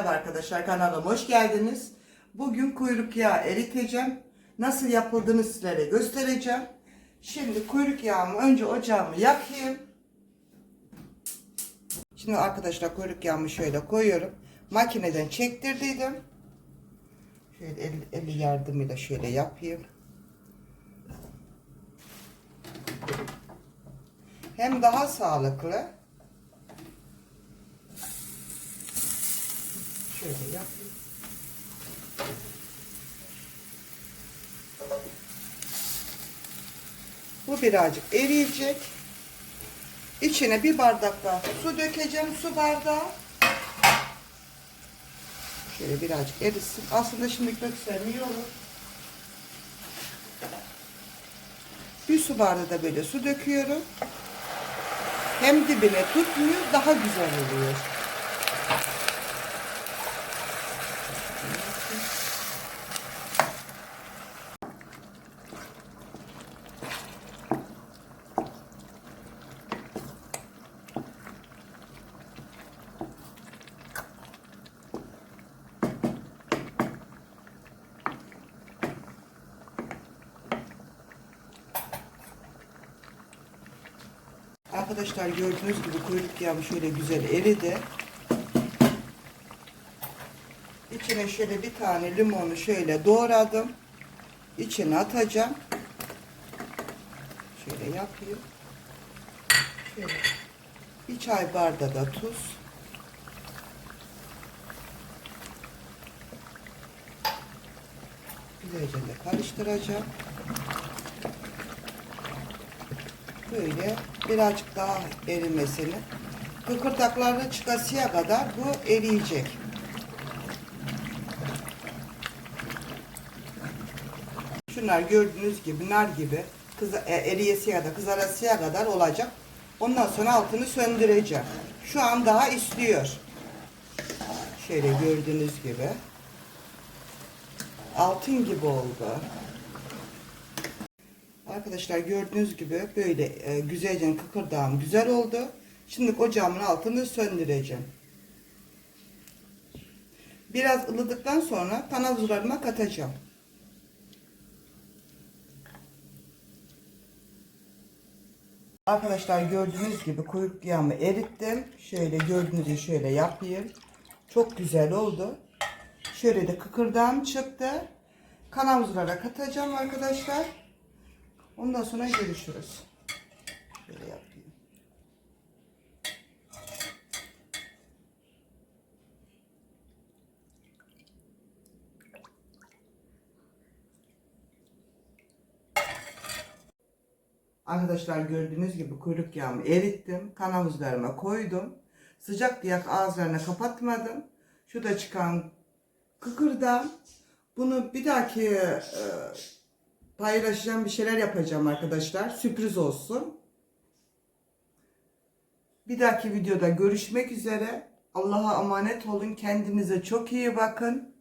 arkadaşlar kanalıma hoş geldiniz. Bugün kuyruk yağı eriteceğim. Nasıl yapıldığını sizlere göstereceğim. Şimdi kuyruk yağımı önce ocağımı yakayım. Şimdi arkadaşlar kuyruk yağımı şöyle koyuyorum. Makineden çektirdiydim. Şöyle el, eli yardımıyla şöyle yapayım. Hem daha sağlıklı. Şöyle yapayım. Bu birazcık eriyecek. İçine bir bardak daha su dökeceğim. Su bardağı. Şöyle birazcık erisin. Aslında şimdi döksem iyi. Bir su bardağı da böyle su döküyorum. Hem dibine tutmuyor, daha güzel oluyor. Arkadaşlar gördüğünüz gibi kuyruk yağı şöyle güzel eridi. İçine şöyle bir tane limonu şöyle doğradım. İçine atacağım. Şöyle yapayım. Şöyle bir çay bardağı da tuz. Güzelce de karıştıracağım. Böyle birazcık daha erimesini kıkırdakları çıkasıya kadar bu eriyecek. Şunlar gördüğünüz gibi nar gibi kız, e, eriyesiye kadar kızarasıya kadar olacak. Ondan sonra altını söndüreceğim. Şu an daha istiyor. Şöyle gördüğünüz gibi. Altın gibi oldu. Arkadaşlar gördüğünüz gibi böyle e, güzelce kıkırdağım güzel oldu. Şimdi ocağımın altını söndüreceğim. Biraz ılıdıktan sonra panazlarıma katacağım. Arkadaşlar gördüğünüz gibi kuyruk yağımı erittim. Şöyle gördüğünüz gibi şöyle yapayım. Çok güzel oldu. Şöyle de kıkırdağım çıktı. Kanavuzlara katacağım arkadaşlar. Ondan sonra görüşürüz. Şöyle yapayım. Arkadaşlar gördüğünüz gibi kuyruk yağımı erittim. Kanavuzlarıma koydum. Sıcak diye ağızlarını kapatmadım. Şu da çıkan kıkırdan. Bunu bir dahaki e, paylaşacağım bir şeyler yapacağım arkadaşlar. Sürpriz olsun. Bir dahaki videoda görüşmek üzere. Allah'a emanet olun. Kendinize çok iyi bakın.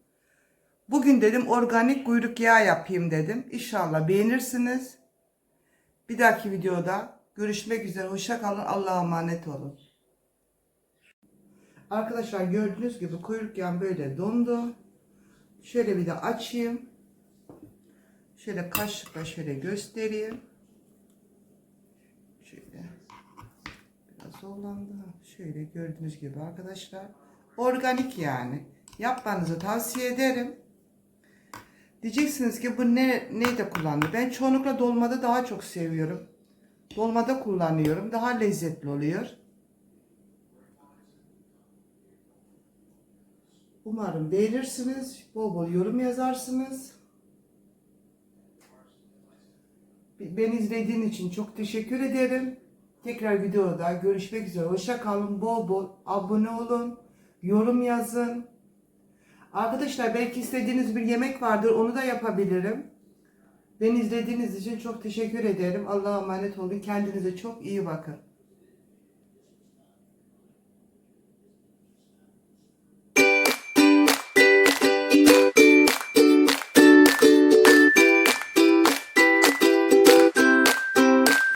Bugün dedim organik kuyruk yağı yapayım dedim. İnşallah beğenirsiniz. Bir dahaki videoda görüşmek üzere. Hoşça kalın. Allah'a emanet olun. Arkadaşlar gördüğünüz gibi kuyruk yağım böyle dondu. Şöyle bir de açayım. Şöyle kaşıkla şöyle göstereyim. Şöyle. Biraz zorlandı. Şöyle gördüğünüz gibi arkadaşlar. Organik yani. Yapmanızı tavsiye ederim. Diyeceksiniz ki bu ne neyde kullandı? Ben çoğunlukla dolmada daha çok seviyorum. Dolmada kullanıyorum. Daha lezzetli oluyor. Umarım beğenirsiniz. Bol bol yorum yazarsınız. Beni izlediğin için çok teşekkür ederim. Tekrar videoda görüşmek üzere. Hoşça kalın. Bol bol abone olun. Yorum yazın. Arkadaşlar belki istediğiniz bir yemek vardır. Onu da yapabilirim. Beni izlediğiniz için çok teşekkür ederim. Allah'a emanet olun. Kendinize çok iyi bakın.